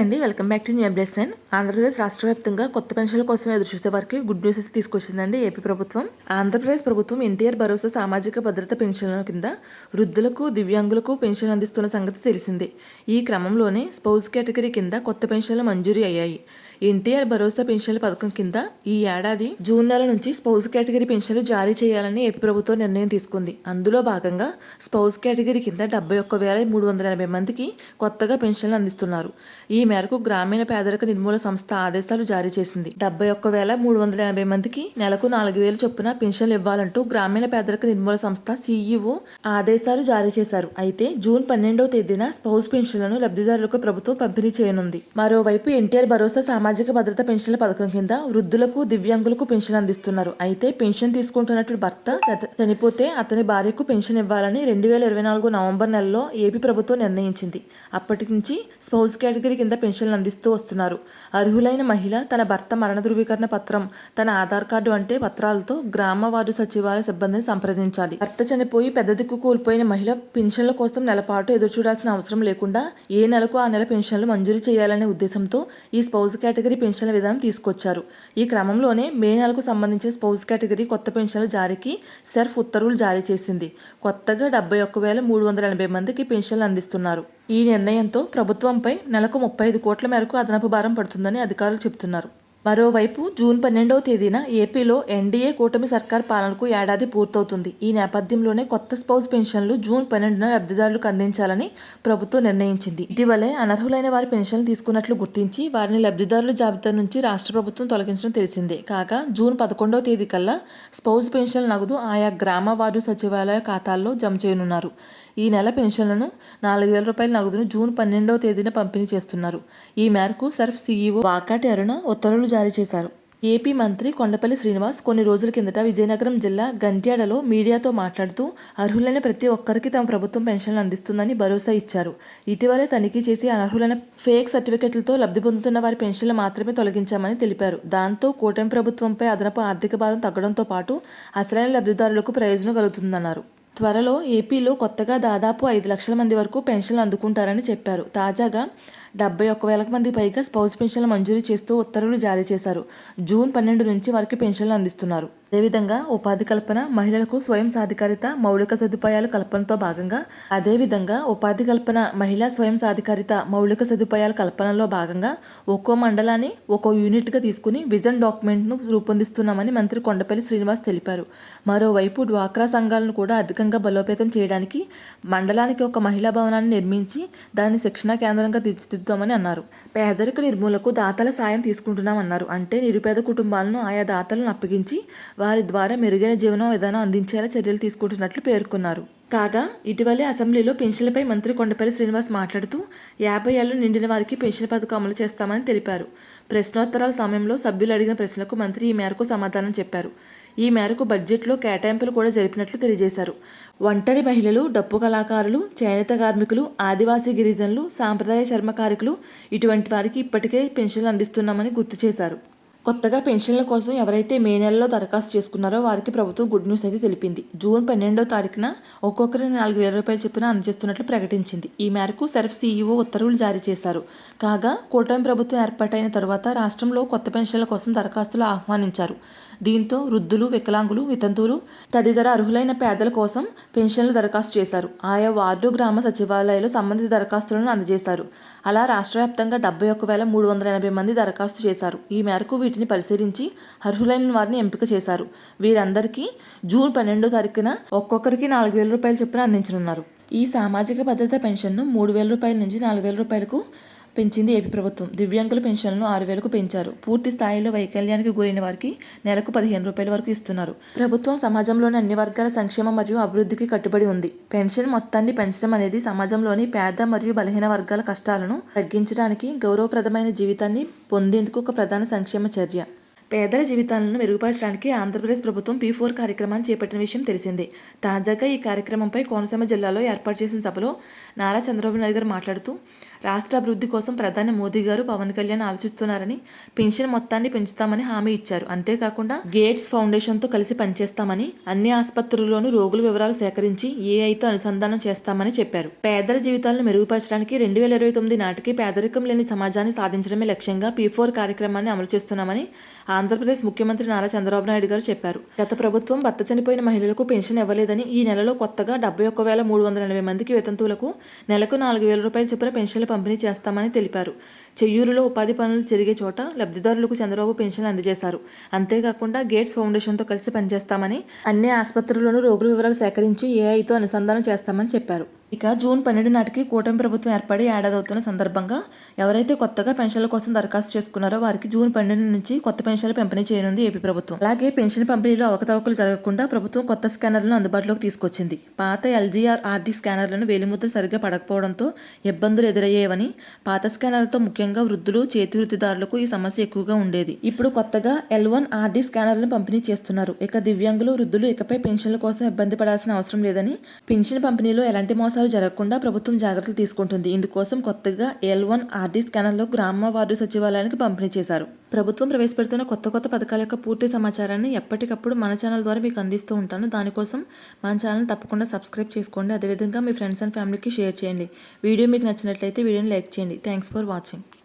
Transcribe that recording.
అండి. Welcome back to new updates and Andhra Pradesh రాష్ట్ర వ్యాప్తంగా కొత్త పెన్షన్ల కోసం ఎదురు చూసే వారికి గుడ్ న్యూస్ అయితే తీసుకొచ్చిందండి ఏపీ ప్రభుత్వం. ఆంధ్రప్రదేశ్ ప్రభుత్వం ఎన్టీఆర్ భరోసా సామాజిక భద్రత పెన్షన్ల కింద వృద్ధులకు దివ్యాంగులకు పెన్షన్ అందిస్తున్న సంగతి తెలిసిందే. ఈ క్రమంలోనే స్పౌస్ కేటగిరీ కింద కొత్త పెన్షన్లు మంజూరీ అయ్యాయి. ఎన్టీఆర్ భరోసా పెన్షన్ల పథకం కింద ఈ ఏడాది జూన్ నెల నుంచి స్పౌస్ కేటగిరీ పెన్షన్లు జారీ చేయాలని ఏపీ ప్రభుత్వం నిర్ణయం తీసుకుంది. అందులో భాగంగా స్పౌస్ కేటగిరీ కింద డెబ్బై ఒక్క వేల మూడు వందల ఎనభై మందికి కొత్తగా పెన్షన్లు అందిస్తున్నారు. ఈ మేరకు గ్రామీణ పేదరిక నిర్మూల సంస్థ ఆదేశాలు జారీ చేసింది. డెబ్బై ఒక్క వేల మూడు వందల ఎనభై మందికి నెలకు నాలుగు వేలు చొప్పున పెన్షన్లు ఇవ్వాలంటూ గ్రామీణ పేదరిక నిర్మూల సంస్థ సీఈఓ ఆదేశాలు జారీ చేశారు. అయితే జూన్ పన్నెండవ తేదీన స్పౌస్ పెన్షన్లను లబ్ధిదారులకు ప్రభుత్వం పంపిణీ చేయనుంది. మరోవైపు ఎన్టీఆర్ భరోసా సామాజిక భద్రత పెన్షన్ల పథకం కింద వృద్ధులకు దివ్యాంగులకు పెన్షన్ అందిస్తున్నారు. అయితే పెన్షన్ తీసుకుంటున్నట్టు భర్త చనిపోతే అతని భార్యకు పెన్షన్ ఇవ్వాలని రెండు వేల ఇరవై నాలుగు నవంబర్ నెలలో ఏపీ ప్రభుత్వం నిర్ణయించింది. అప్పటి నుంచి స్పౌస్ కేటగిరీ కింద పెన్షన్లు అందిస్తూ వస్తున్నారు. అర్హులైన మహిళ తన భర్త మరణ ధృవీకరణ పత్రం తన ఆధార్ కార్డు వంటి పత్రాలతో గ్రామ వార్డు సచివాలయ సిబ్బందిని సంప్రదించాలి. భర్త చనిపోయి పెద్ద దిక్కు కోల్పోయిన మహిళ పెన్షన్ల కోసం నెలపాటు ఎదురు చూడాల్సిన అవసరం లేకుండా ఏ నెలకు ఆ నెల పెన్షన్లు మంజూరు చేయాలనే ఉద్దేశంతో ఈ స్పౌస్ కేటగిరీ పెన్షన్ల విధానం తీసుకొచ్చారు. ఈ క్రమంలోనే మే నెలకు సంబంధించిన స్పౌస్ కేటగిరీ కొత్త పెన్షన్ల జారీకి సెర్ఫ్ ఉత్తర్వులు జారీ చేసింది. కొత్తగా డెబ్బై ఒక్క వేల మూడు వందల ఎనభై మందికి పెన్షన్లు అందిస్తున్నారు. ఈ నిర్ణయంతో ప్రభుత్వంపై నెలకు ముప్పై ఐదు కోట్ల మేరకు అదనపు భారం పడుతుందని అధికారులు చెబుతున్నారు. మరోవైపు జూన్ పన్నెండవ తేదీన ఏపీలో ఎన్డీఏ కూటమి సర్కార్ పాలనకు ఏడాది పూర్తవుతుంది. ఈ నేపథ్యంలోనే కొత్త స్పౌస్ పెన్షన్లు జూన్ పన్నెండున లబ్ధిదారులకు అందించాలని ప్రభుత్వం నిర్ణయించింది. ఇటీవలే అనర్హులైన వారి పెన్షన్లు తీసుకున్నట్లు గుర్తించి వారిని లబ్ధిదారుల జాబితా నుంచి రాష్ట్ర ప్రభుత్వం తొలగించడం తెలిసిందే. కాగా జూన్ పదకొండవ తేదీ కల్లా స్పౌస్ పెన్షన్ నగదు ఆయా గ్రామ వార్డు సచివాలయ ఖాతాల్లో జమ చేయనున్నారు. ఈ నెల పెన్షన్లను నాలుగు వేల రూపాయల నగదును జూన్ పన్నెండవ తేదీన పంపిణీ చేస్తున్నారు. ఈ మేరకు సర్ఫ్ సీఈఓ వాకాటి అరుణ ఉత్తర్వులు జారీ చేశారు. ఏపీ మంత్రి కొండపల్లి శ్రీనివాస్ కొన్ని రోజుల కిందట విజయనగరం జిల్లా గంట్యాడలో మీడియాతో మాట్లాడుతూ అర్హులైన ప్రతి ఒక్కరికి తమ ప్రభుత్వం పెన్షన్లు అందిస్తుందని భరోసా ఇచ్చారు. ఇటీవలే తనిఖీ చేసి అనర్హులైన ఫేక్ సర్టిఫికెట్లతో లబ్ధి పొందుతున్న వారి పెన్షన్లు మాత్రమే తొలగించామని తెలిపారు. దాంతో కూటమి ప్రభుత్వంపై అదనపు ఆర్థిక భారం తగ్గడంతో పాటు అసలైన లబ్ధిదారులకు ప్రయోజనం కలుగుతుందన్నారు. త్వరలో ఏపీలో కొత్తగా దాదాపు ఐదు లక్షల మంది వరకు పెన్షన్లు అందుకుంటారని చెప్పారు. తాజాగా డెబ్బై ఒక్క వేల మంది పైగా స్పౌజ్ పెన్షన్లు మంజూరు చేస్తూ ఉత్తర్వులు జారీ చేశారు. జూన్ పన్నెండు నుంచి వారికి పెన్షన్లు అందిస్తున్నారు. అదేవిధంగా ఉపాధి కల్పన మహిళలకు స్వయం సాధికారిత మౌలిక సదుపాయాల కల్పనతో భాగంగా అదేవిధంగా ఉపాధి కల్పన మహిళా స్వయం సాధికారిత మౌలిక సదుపాయాల కల్పనలో భాగంగా ఒక్కో మండలాన్ని ఒక్కో యూనిట్గా తీసుకుని విజన్ డాక్యుమెంట్ను రూపొందిస్తున్నామని మంత్రి కొండపల్లి శ్రీనివాస్ తెలిపారు. మరోవైపు డ్వాక్రా సంఘాలను కూడా అధికంగా బలోపేతం చేయడానికి మండలానికి ఒక మహిళా భవనాన్ని నిర్మించి దాన్ని శిక్షణా కేంద్రంగా తీర్చిదిద్దామని అన్నారు. పేదరిక నిర్మూలకు దాతల సాయం తీసుకుంటున్నామన్నారు. అంటే నిరుపేద కుటుంబాలను ఆయా దాతలను అప్పగించి వారి ద్వారా మెరుగైన జీవన విధానం అందించేలా చర్యలు తీసుకుంటున్నట్లు పేర్కొన్నారు. కాగా ఇటీవలే అసెంబ్లీలో పెన్షన్లపై మంత్రి కొండపల్లి శ్రీనివాస్ మాట్లాడుతూ యాభై ఏళ్ళు నిండిన వారికి పెన్షన్ పథకం అమలు చేస్తామని తెలిపారు. ప్రశ్నోత్తరాల సమయంలో సభ్యులు అడిగిన ప్రశ్నలకు మంత్రి ఈ మేరకు సమాధానం చెప్పారు. ఈ మేరకు బడ్జెట్లో కేటాయింపులు కూడా జరిపినట్లు తెలియజేశారు. ఒంటరి మహిళలు డప్పు కళాకారులు చేనేత కార్మికులు ఆదివాసీ గిరిజనులు సాంప్రదాయ చర్మకారికులు ఇటువంటి వారికి ఇప్పటికే పెన్షన్లు అందిస్తున్నామని గుర్తు చేశారు. కొత్తగా పెన్షన్ల కోసం ఎవరైతే మే నెలలో దరఖాస్తు చేసుకున్నారో వారికి ప్రభుత్వం గుడ్ న్యూస్ అయితే తెలిపింది. జూన్ పన్నెండవ తారీఖున ఒక్కొక్కరు నాలుగు వేల రూపాయలు చొప్పున అందజేస్తున్నట్లు ప్రకటించింది. ఈ మేరకు సెర్ఫ్ సీఈఓ ఉత్తర్వులు జారీ చేశారు. కాగా కూటమి ప్రభుత్వం ఏర్పాటైన తరువాత రాష్ట్రంలో కొత్త పెన్షన్ల కోసం దరఖాస్తులు ఆహ్వానించారు. దీంతో వృద్ధులు వికలాంగులు వితంతువులు తదితర అర్హులైన పేదల కోసం పెన్షన్లు దరఖాస్తు చేశారు. ఆయా వార్డు గ్రామ సచివాలయాలు సంబంధిత దరఖాస్తులను అందజేశారు. అలా రాష్ట్ర వ్యాప్తంగా డెబ్బై ఒక్క వేల మూడు వందల ఎనభై మంది దరఖాస్తు చేశారు. ఈ మేరకు వీటిని పరిశీలించి అర్హులైన వారిని ఎంపిక చేశారు. వీరందరికీ జూన్ పన్నెండో తారీఖున ఒక్కొక్కరికి నాలుగు వేల రూపాయలు చొప్పున అందించనున్నారు. ఈ సామాజిక భద్రత పెన్షన్ను మూడు వేల రూపాయల నుంచి నాలుగు వేల రూపాయలకు పెంచింది ఏపీ ప్రభుత్వం. దివ్యాంగుల పెన్షన్లను ఆరు వేలకు పెంచారు. పూర్తి స్థాయిలో వైకల్యానికి గురైన వారికి నెలకు పదిహేను రూపాయల వరకు ఇస్తున్నారు. ప్రభుత్వం సమాజంలోని అన్ని వర్గాల సంక్షేమం మరియు అభివృద్ధికి కట్టుబడి ఉంది. పెన్షన్ మొత్తాన్ని పెంచడం అనేది సమాజంలోని పేద మరియు బలహీన వర్గాల కష్టాలను తగ్గించడానికి గౌరవప్రదమైన జీవితాన్ని పొందేందుకు ఒక ప్రధాన సంక్షేమ చర్య. పేదల జీవితాలను మెరుగుపరచడానికి ఆంధ్రప్రదేశ్ ప్రభుత్వం పీ ఫోర్ కార్యక్రమాన్ని చేపట్టిన విషయం తెలిసిందే. తాజాగా ఈ కార్యక్రమంపై కోనసీమ జిల్లాలో ఏర్పాటు చేసిన సభలో నారా చంద్రబాబు నాయుడు గారు మాట్లాడుతూ రాష్ట్ర అభివృద్ధి కోసం ప్రధాని మోదీ గారు పవన్ కళ్యాణ్ ఆలోచిస్తున్నారని పెన్షన్ మొత్తాన్ని పెంచుతామని హామీ ఇచ్చారు. అంతేకాకుండా గేట్స్ ఫౌండేషన్తో కలిసి పనిచేస్తామని అన్ని ఆసుపత్రుల్లోనూ రోగుల వివరాలు సేకరించి ఏఐతో అనుసంధానం చేస్తామని చెప్పారు. పేదల జీవితాలను మెరుగుపరచడానికి రెండు వేల ఇరవై తొమ్మిది నాటికి పేదరికం లేని సమాజాన్ని సాధించడమే లక్ష్యంగా పీ ఫోర్ కార్యక్రమాన్ని అమలు చేస్తున్నామని ఆంధ్రప్రదేశ్ ముఖ్యమంత్రి నారా చంద్రబాబు నాయుడు గారు చెప్పారు. గత ప్రభుత్వం భర్త చనిపోయిన మహిళలకు పెన్షన్ ఇవ్వలేదని ఈ నెలలో కొత్తగా డెబ్బై ఒక్క వేల మూడు వందల ఎనభై మందికి వితంతువులకు నెలకు నాలుగు వేల రూపాయల చొప్పున పెన్షన్లు పంపిణీ చేస్తామని తెలిపారు. చెయ్యూరులో ఉపాధి పనులు జరిగే చోట లబ్ధిదారులకు చంద్రబాబు పెన్షన్లు అందజేశారు. అంతేకాకుండా గేట్స్ ఫౌండేషన్తో కలిసి పనిచేస్తామని అన్ని ఆసుపత్రుల్లోనూ రోగుల వివరాలు సేకరించి ఏఐతో అనుసంధానం చేస్తామని చెప్పారు. ఇక జూన్ పన్నెండు నాటికి కూటమి ప్రభుత్వం ఏర్పడి ఏడాది అవుతున్న సందర్భంగా ఎవరైతే కొత్తగా పెన్షన్ల కోసం దరఖాస్తు చేసుకున్నారో వారికి జూన్ పన్నెండు నుంచి కొత్త పెన్షన్లు పంపిణీ చేయనుంది ఏపీ ప్రభుత్వం. అలాగే పెన్షన్ పంపిణీలో అవకతవకలు జరగకుండా ప్రభుత్వం కొత్త స్కానర్లను అందుబాటులోకి తీసుకొచ్చింది. పాత ఎల్జీఆర్ ఆర్డీ స్కానర్లను వేలిముద్ర సరిగ్గా పడకపోవడంతో ఇబ్బందులు ఎదురయ్యేవని పాత స్కానర్లతో ముఖ్యంగా వృద్ధులు చేతి వృత్తిదారులకు ఈ సమస్య ఎక్కువగా ఉండేది. ఇప్పుడు కొత్తగా ఎల్ వన్ ఆర్డీ స్కానర్లను పంపిణీ చేస్తున్నారు. ఇక దివ్యాంగులు వృద్ధులు ఇకపై పెన్షన్ల కోసం ఇబ్బంది పడాల్సిన అవసరం లేదని పెన్షన్ పంపిణీలో ఎలాంటి మోసాలు జరగకుండా ప్రభుత్వం జాగ్రత్తలు తీసుకుంటుంది. ఇందుకోసం కొత్తగా ఎల్ వన్ ఆర్డీ స్కానర్లో గ్రామ వార్డు సచివాలయానికి పంపిణీ చేశారు. ప్రభుత్వం ప్రవేశపెడుతున్న కొత్త కొత్త పథకాల యొక్క పూర్తి సమాచారాన్ని ఎప్పటికప్పుడు మన ఛానల్ ద్వారా మీకు అందిస్తూ ఉంటాను. దానికోసం మన ఛానల్ తప్పకుండా సబ్స్క్రైబ్ చేసుకోండి. అదేవిధంగా మీ ఫ్రెండ్స్ అండ్ ఫ్యామిలీకి షేర్ చేయండి. వీడియో మీకు నచ్చినట్లయితే వీడియోని లైక్ చేయండి. Thanks for watching.